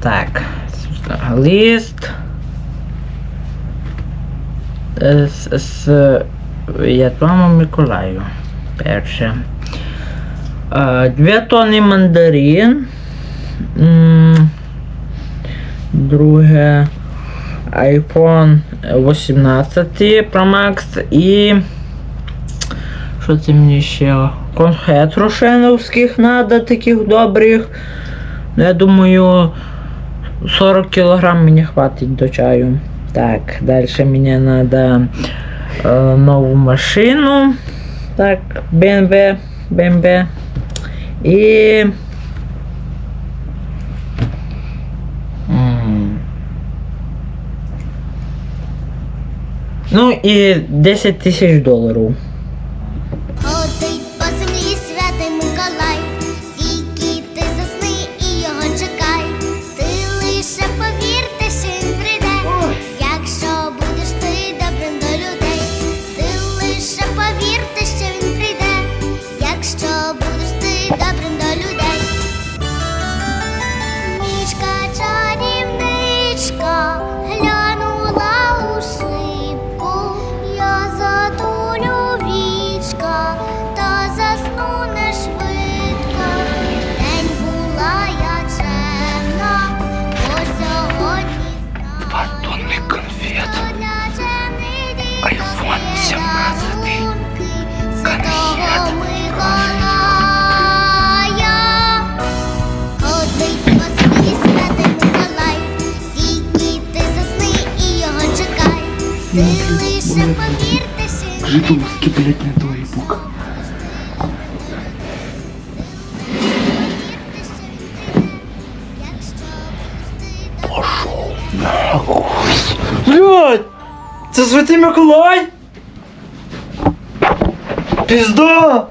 Так. Лист. З, з Святому Миколаю. Перше. Дві тони мандарин. Друге. iPhone 18 Pro Max і. Що це мені ще? Конфет рошеновських надо, таких добрих. Ну, я думаю, 40 кілограм мені хватить до чаю. Так, далі мені треба е, нову машину. Так, BMW, BMW. І. Ну і 10 тисяч доларів. Ти лише повірте, що він прийде. Жидовський, блядь, не той бук. Пошов нахуй. Блядь! Це Святий Миколай? Пізда!